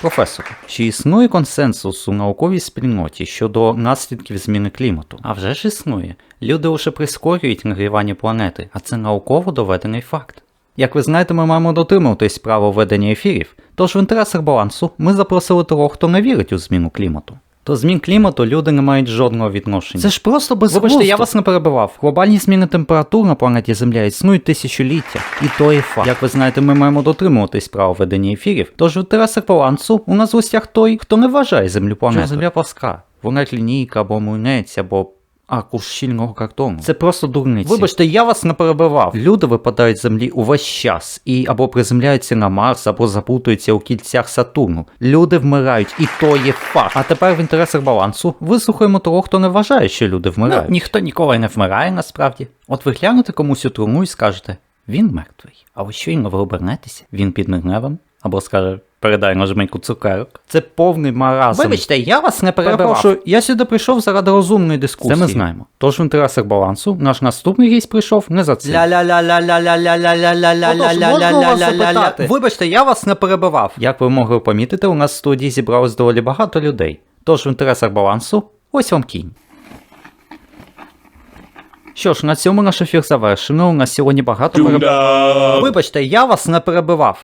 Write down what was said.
Професор, Чи існує консенсус у науковій спільноті щодо наслідків зміни клімату? А вже ж існує. Люди лише прискорюють нагрівання планети, а це науково доведений факт. Як ви знаєте, ми маємо дотримуватись правил ведення ефірів, тож в інтересах балансу ми запросили того, хто не вірить у зміну клімату до змін клімату люди не мають жодного відношення. Це ж просто безглуздо. Вибачте, я вас не перебивав. Глобальні зміни температур на планеті Земля існують тисячоліття. І то є факт. Як ви знаєте, ми маємо дотримуватись правил ведення ефірів. Тож у Тереса балансу у нас в гостях той, хто не вважає землю планетою. Земля пласка. Вона лінійка або мунець, або а аркуш щільного картону. Це просто дурниці. Вибачте, я вас не перебивав. Люди випадають з землі увесь час і або приземляються на Марс, або запутуються у кільцях Сатурну. Люди вмирають, і то є факт. А тепер в інтересах балансу вислухаємо того, хто не вважає, що люди ну, вмирають. Ну, Ніхто ніколи не вмирає насправді. От ви глянете комусь у труму і скажете: він мертвий. А ви щойно ви обернетеся, він під нервом, або скаже. Передай нажменьку цукерок. Це повний маразм. Вибачте, я вас не перебивав. Перепрошую, я сюди прийшов заради розумної дискусії. Це ми знаємо. Тож в інтересах балансу наш наступний гість прийшов не за цим. Ляля. Вибачте, я вас не перебивав. Як ви могли помітити, у нас студії зібралось доволі багато людей. Тож в інтересах балансу, ось вам кінь. Що ж, на цьому наш ефір завершено. У нас сьогодні багато перебьє. Вибачте, я вас не перебивав.